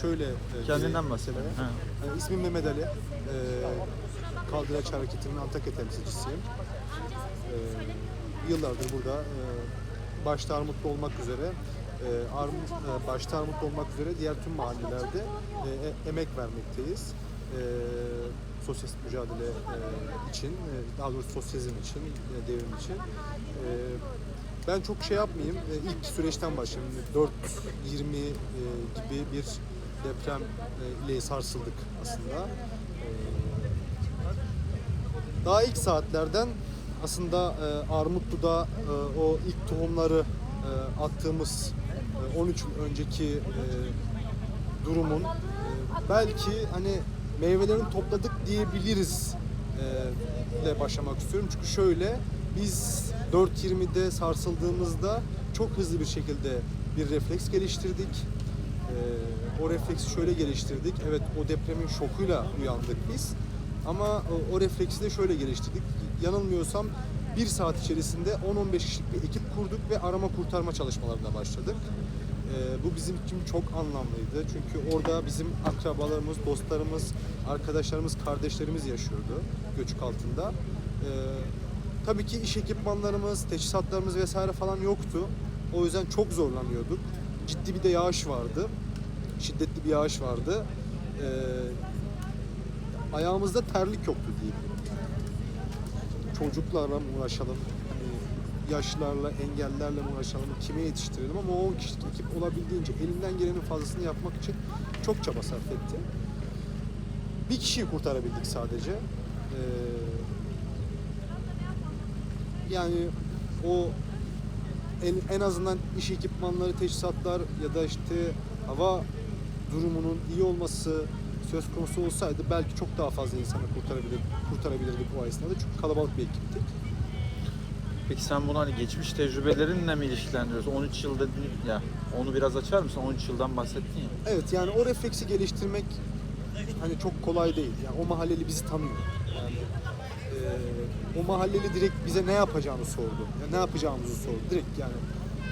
şöyle e, Kendinden mesele. Ha. E, İsmim Mehmet Ali. E, Kaldıraç Hareketi'nin Antakya temsilcisiyim. E, yıllardır burada e, başta Armutlu olmak üzere e, Armut, e, başta Armutlu olmak üzere diğer tüm mahallelerde e, e- emek vermekteyiz. E, sosyalist mücadele e, için, e, daha doğrusu sosyalizm için, e, devrim için. E, ben çok şey yapmayayım. E, ilk süreçten başlayayım. 4.20 e, gibi bir deprem e, ile sarsıldık aslında. E, daha ilk saatlerden aslında e, Armutlu'da o ilk tohumları attığımız e, 13 yıl önceki durumun belki hani meyvelerini topladık diyebiliriz ile başlamak istiyorum. Çünkü şöyle biz 4.20'de sarsıldığımızda çok hızlı bir şekilde bir refleks geliştirdik. Ee, o refleksi şöyle geliştirdik. Evet o depremin şokuyla uyandık biz. Ama o, o refleksi de şöyle geliştirdik. Yanılmıyorsam bir saat içerisinde 10-15 kişilik bir ekip kurduk ve arama kurtarma çalışmalarına başladık. Ee, bu bizim için çok anlamlıydı. Çünkü orada bizim akrabalarımız, dostlarımız, arkadaşlarımız, kardeşlerimiz yaşıyordu göçük altında. Ee, tabii ki iş ekipmanlarımız, teçhizatlarımız vesaire falan yoktu. O yüzden çok zorlanıyorduk. Ciddi bir de yağış vardı. Şiddetli bir yağış vardı. Ee, ayağımızda terlik yoktu diyeyim. Çocuklarla uğraşalım? Hani yaşlılarla, engellerle uğraşalım? Kime yetiştirelim? Ama o 10 kişilik ekip olabildiğince elinden gelenin fazlasını yapmak için çok çaba sarf etti. Bir kişiyi kurtarabildik sadece. Ee, yani o en, en azından iş ekipmanları, teçhizatlar ya da işte hava durumunun iyi olması söz konusu olsaydı belki çok daha fazla insanı kurtarabilir, kurtarabilirdik o esnada. Çünkü kalabalık bir ekiptik. Peki sen bunu hani geçmiş tecrübelerinle mi ilişkilendiriyorsun? 13 yıl dedin ya. Onu biraz açar mısın? 13 yıldan bahsettin ya. Evet yani o refleksi geliştirmek hani çok kolay değil. Yani o mahalleli bizi tanıyor. Yani eee, o mahalleli direkt bize ne yapacağını sordu. Ya ne yapacağımızı sordu. Direkt yani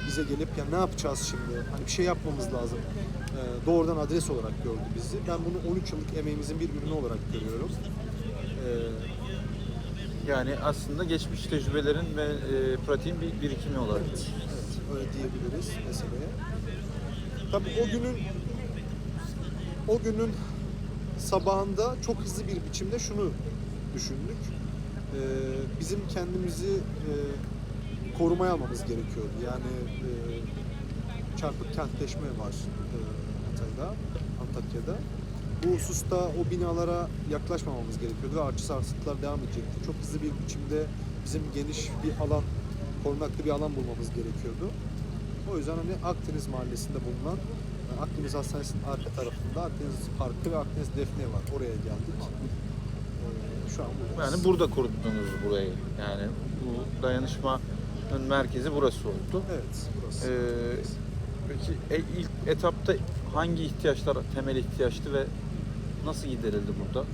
bize gelip ya ne yapacağız şimdi? Hani bir şey yapmamız lazım. Eee, doğrudan adres olarak gördü bizi. Ben bunu 13 yıllık emeğimizin bir ürünü olarak görüyorum. Eee, Yani aslında geçmiş tecrübelerin ve e, pratiğin bir birikimi olarak. Evet, evet öyle diyebiliriz meseleye. Tabii o günün o günün sabahında çok hızlı bir biçimde şunu düşündük. Ee, bizim kendimizi e, korumaya almamız gerekiyordu. Yani e, çarpık kentleşme var e, Hatay'da, Antakya'da. Bu hususta o binalara yaklaşmamamız gerekiyordu ve artçı sarsıntılar devam edecekti. Çok hızlı bir biçimde bizim geniş bir alan, korunaklı bir alan bulmamız gerekiyordu. O yüzden hani Akdeniz Mahallesi'nde bulunan Akdeniz Hastanesi'nin arka tarafında Akdeniz Parkı ve Akdeniz Defne var. Oraya geldik. Şu an buradayız. Yani burada kurdunuz burayı. Yani bu dayanışmanın merkezi burası oldu. Evet, burası. Ee, peki e, ilk etapta hangi ihtiyaçlar temel ihtiyaçtı ve nasıl giderildi burada?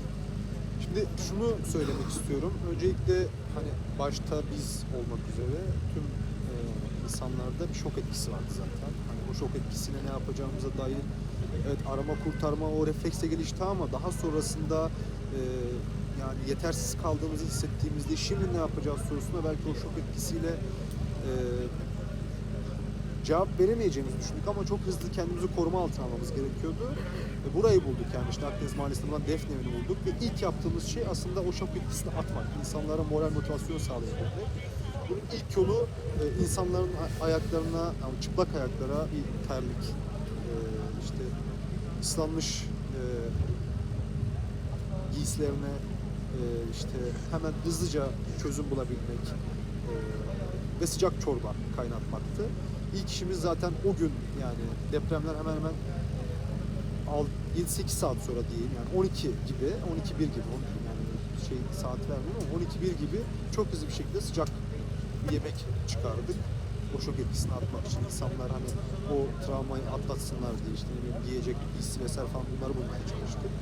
Şimdi şunu söylemek istiyorum. Öncelikle hani başta biz olmak üzere tüm e, insanlarda bir şok etkisi vardı zaten. Hani o şok etkisine ne yapacağımıza dair evet arama kurtarma o refleksle gelişti ama daha sonrasında e, yani yetersiz kaldığımızı hissettiğimizde şimdi ne yapacağız sorusuna belki o şok etkisiyle e, cevap veremeyeceğimizi düşündük ama çok hızlı kendimizi koruma altına almamız gerekiyordu. Ve burayı bulduk yani işte Akdeniz Mahallesi'nde bulunan Defne evini bulduk ve ilk yaptığımız şey aslında o şok etkisini atmak, insanlara moral motivasyon sağlayabilmek. Bunun ilk yolu e, insanların ayaklarına, yani çıplak ayaklara bir terlik, e, işte ıslanmış e, giysilerine işte hemen hızlıca çözüm bulabilmek e, ve sıcak çorba kaynatmaktı. İlk işimiz zaten o gün yani depremler hemen hemen al- 7-8 saat sonra diyeyim yani 12 gibi, 12 1 gibi on- yani şey saat vermiyorum ama 12 1 gibi çok hızlı bir şekilde sıcak bir yemek çıkardık. O şok etkisini atmak için insanlar hani o travmayı atlatsınlar diye işte giyecek, giysi vesaire falan bunları bulmaya çalıştık.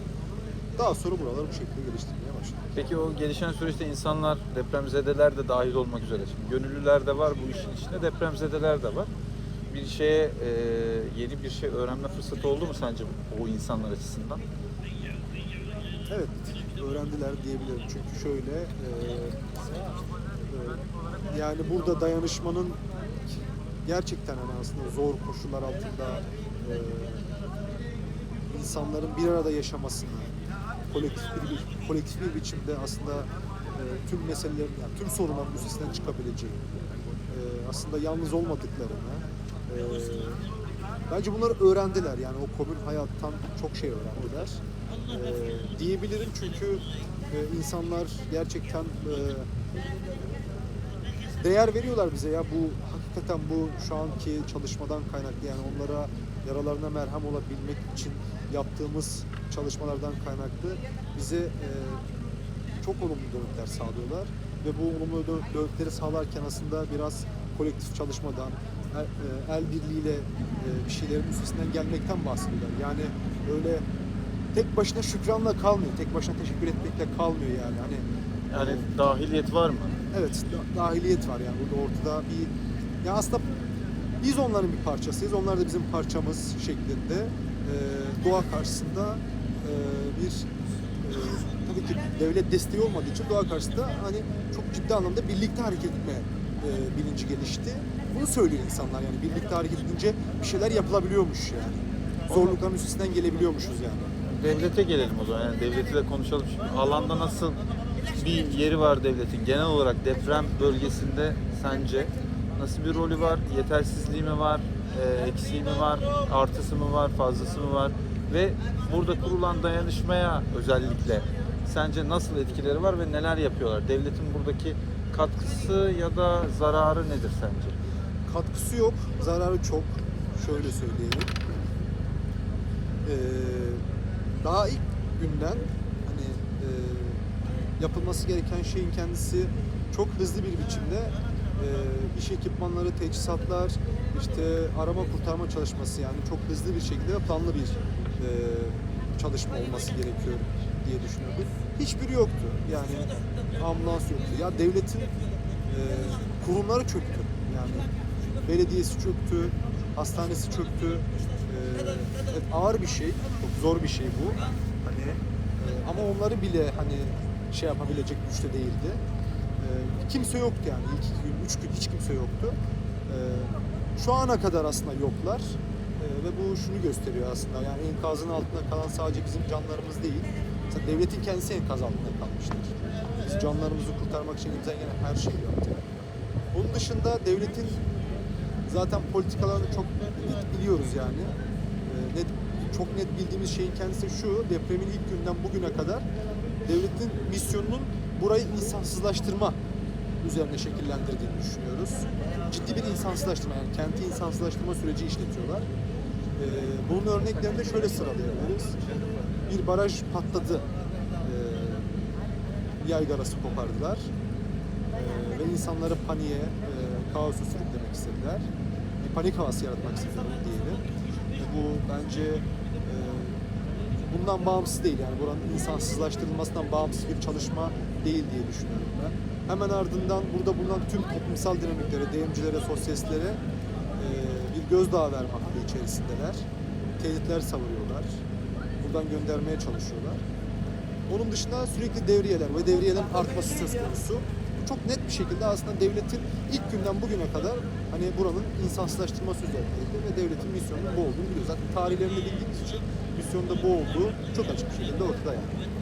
Daha sonra buraları bu şekilde geliştirmeye başladık. Peki o gelişen süreçte insanlar depremzedeler de dahil olmak üzere. Şimdi gönüllüler de var bu işin içinde, depremzedeler de var. bir şeye e, yeni bir şey öğrenme fırsatı oldu mu sence o insanlar açısından? Evet, öğrendiler diyebilirim. Çünkü şöyle, e, e, yani burada dayanışmanın gerçekten hani aslında zor koşullar altında e, insanların bir arada yaşamasını, kolektif bir, kolektif bir biçimde aslında e, tüm meselelerin, yani tüm sorunların üstesinden çıkabileceği, e, aslında yalnız olmadıklarını, e, bence bunları öğrendiler. Yani o komün hayattan çok şey öğrendiler. E, diyebilirim çünkü e, insanlar gerçekten e, değer veriyorlar bize ya bu hakikaten bu şu anki çalışmadan kaynaklı yani onlara yaralarına merhem olabilmek için yaptığımız çalışmalardan kaynaklı bize e, çok olumlu dönütler sağlıyorlar ve bu olumlu dö- dönütleri sağlarken aslında biraz kolektif çalışmadan el, e, el birliğiyle e, bir şeylerin üstesinden gelmekten bahsediyorlar. Yani öyle tek başına şükranla kalmıyor, tek başına teşekkür etmekle kalmıyor yani. Hani Yani e, dahiliyet var mı? Evet, da- dahiliyet var yani burada ortada bir ya aslında biz onların bir parçasıyız. Onlar da bizim parçamız şeklinde e, doğa karşısında e, bir e, tabii ki devlet desteği olmadığı için doğa karşısında hani çok ciddi anlamda birlikte hareket etme e, bilinci gelişti. Bunu söylüyor insanlar yani birlikte hareket edince bir şeyler yapılabiliyormuş yani. Zorlukların üstesinden gelebiliyormuşuz yani. Devlete gelelim o zaman. Yani devleti de konuşalım. Şimdi alanda nasıl bir yeri var devletin? Genel olarak deprem bölgesinde sence nasıl bir rolü var? Yetersizliği mi var? E, eksiği mi var? Artısı mı var? Fazlası mı var? Ve burada kurulan dayanışmaya özellikle sence nasıl etkileri var ve neler yapıyorlar? Devletin buradaki katkısı ya da zararı nedir sence? Katkısı yok, zararı çok. Şöyle söyleyelim. Ee, daha ilk günden hani e, yapılması gereken şeyin kendisi çok hızlı bir biçimde e, iş ekipmanları, teçhizatlar, işte arama kurtarma çalışması yani çok hızlı bir şekilde ve planlı bir e, çalışma olması gerekiyor diye düşünüyorduk. Hiçbiri yoktu. Yani ambulans yoktu. Ya devletin e, kurumları çöktü. Yani belediyesi çöktü, hastanesi çöktü. E, evet, ağır bir şey, çok zor bir şey bu. Hani e, ama onları bile hani şey yapabilecek güçte değildi. E, kimse yoktu yani. İlk iki gün, üç gün hiç kimse yoktu. E, şu ana kadar aslında yoklar. E, ve bu şunu gösteriyor aslında. Yani enkazın altında kalan sadece bizim canlarımız değil. Mesela devletin kendisi enkaz altında kalmıştır. Biz canlarımızı kurtarmak için elimizden gelen her şeyi yaptık. Onun dışında devletin zaten politikalarını çok net biliyoruz yani. Ee, net, çok net bildiğimiz şeyin kendisi şu, depremin ilk günden bugüne kadar devletin misyonunun burayı insansızlaştırma üzerine şekillendirdiğini düşünüyoruz. Ciddi bir insansızlaştırma yani kenti insansızlaştırma süreci işletiyorlar. Ee, bunun örneklerini de şöyle sıralayabiliriz. Bir baraj patladı. Ee, yaygarası kopardılar. Ee, ve insanları paniğe, e, kaosu sürüklemek istediler. Bir panik havası yaratmak istediler diyelim. Bu bence bundan bağımsız değil yani buranın insansızlaştırılmasından bağımsız bir çalışma değil diye düşünüyorum ben. Hemen ardından burada bulunan tüm toplumsal dinamiklere, deyimcilere, sosyalistlere e, bir gözdağı verme hakkı içerisindeler. Tehditler savuruyorlar. Buradan göndermeye çalışıyorlar. Onun dışında sürekli devriyeler ve devriyelerin artması söz konusu. Bu Çok net bir şekilde aslında devletin ilk günden bugüne kadar hani buranın insansızlaştırması üzerindeydi ve devletin misyonunun bu olduğunu biliyoruz. Zaten tarihlerini bildiğimiz için misyonda bu olduğu çok açık bir şekilde ortada yani.